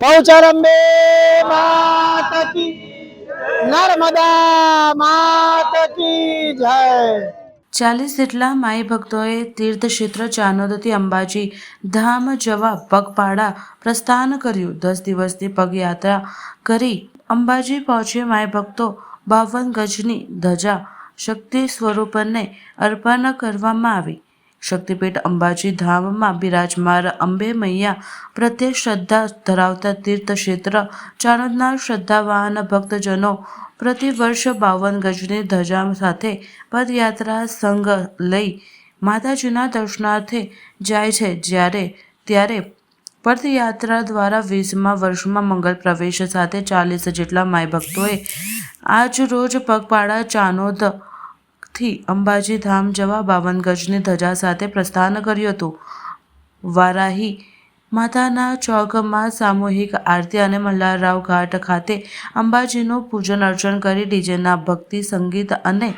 પૌચરંબે માત નર્મદા માત જય ચાલીસ જેટલા માઈ ભક્તોએ તીર્થક્ષેત્ર ચાનોદથી અંબાજી ધામ જવા પગપાળા પ્રસ્થાન કર્યું. દસ દિવસની પગયાત્રા કરી અંબાજી પહોંચે માય ભક્તો બાવન ગજની ધજા શક્તિ સ્વરૂપને અર્પણ કરવામાં આવી. શક્તિપીઠ અંબાજી ધામમાં બિરાજમાર અંબે મૈયા પ્રત્યે શ્રદ્ધા ધરાવતા તીર્થક્ષેત્ર ચાણદના શ્રદ્ધાવાન ભક્તજનો પ્રતિવર્ષ બાવન ગજની ધજા સાથે પદયાત્રા સંઘ લઈ માતાજીના દર્શનાર્થે જાય છે. જ્યારે ત્યારે પદયાત્રા દ્વારા વીસમાં વર્ષમાં મંગલ પ્રવેશ સાથે ચાલીસ જેટલા માય ભક્તોએ આજ રોજ પગપાળા ચાનોદ થી અંબાજી ધામ જવા બાવન ગજની ધજા સાથે પ્રસ્થાન કર્યું હતું. વારાહી માતાના ચોકમાં સામૂહિક આરતી અને મલ્હારરાવ ઘાટ ખાતે અંબાજીનું પૂજન અર્ચન કરી ડીજેના ભક્તિ, સંગીત અને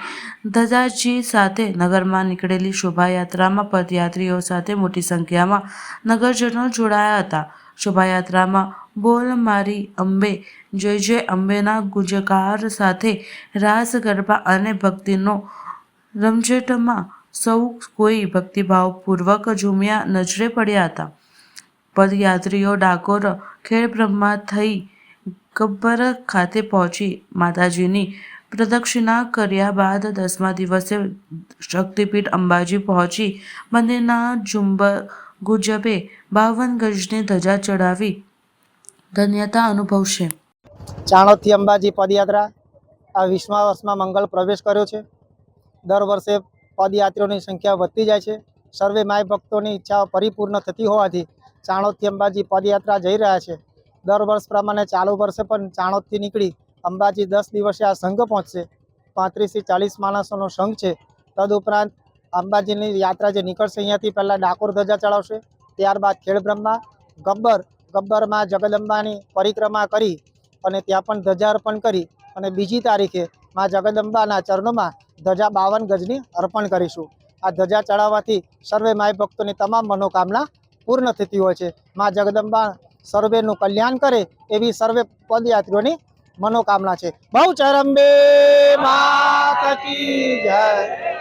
ધજાજી સાથે નગરમાં નીકળેલી શોભાયાત્રામાં પદયાત્રીઓ સાથે મોટી સંખ્યામાં નગરજનો જોડાયા હતા. શોભાયાત્રામાં બોલ મારી અંબે, જય જય અંબેના ગુજકાર સાથે રાસ, ગરબા અને ભક્તિનો રમઝટમાં સૌ કોઈ ભક્તિભાવપૂર્વક ઝૂમ્યા નજરે પડ્યા હતા. પદયાત્રીઓ ડાકોર ખેડબ્રહ્મા થઈ ગબ્બર ખાતે પહોંચી. માતાજીની પ્રદક્ષિણા કર્યા બાદ દસમા દિવસે શક્તિપીઠ અંબાજી પહોંચી. મંદિરના ઝુંબ ગુજબે બાવન ગજની ધજા ચડાવી ધન્યતા અનુભવશે. ચાણોદથી અંબાજી પદયાત્રા આ વીસમા વર્ષમાં મંગળ પ્રવેશ કર્યો છે. દર વર્ષે પદયાત્રીઓની સંખ્યા વધતી જાય છે. સર્વે માય ભક્તોની ઈચ્છાઓ પરિપૂર્ણ થતી હોવાથી ચાણોદથી અંબાજી પદયાત્રા જઈ રહ્યા છે. દર વર્ષ પ્રમાણે ચાલુ વર્ષે પણ ચાણોદથી નીકળી અંબાજી દસ દિવસે આ સંઘ પહોંચશે. પાંત્રીસથી ચાલીસ માણસોનો સંઘ છે. તદુપરાંત અંબાજીની યાત્રા જે નીકળશે અહીંયાથી પહેલાં ડાકોર ધજા ચડાવશે. ત્યારબાદ ખેડબ્રહ્મા, ગબ્બર, ગબ્બરમાં જગદંબાની પરિક્રમા કરી અને ત્યાં પણ ધજા અર્પણ કરી અને બીજી તારીખે મા જગદંબાના ચરણોમાં ધજા બાવન ગજની અર્પણ કરીશું. આ ધજા ચડાવવાથી સર્વે માય ભક્તોની તમામ મનોકામના પૂર્ણ થતી હોય છે. મા જગદંબા સર્વેનું કલ્યાણ કરે એવી સર્વે પદયાત્રીઓની મનોકામના છે. બહુ ચરંબે માતા કી જય.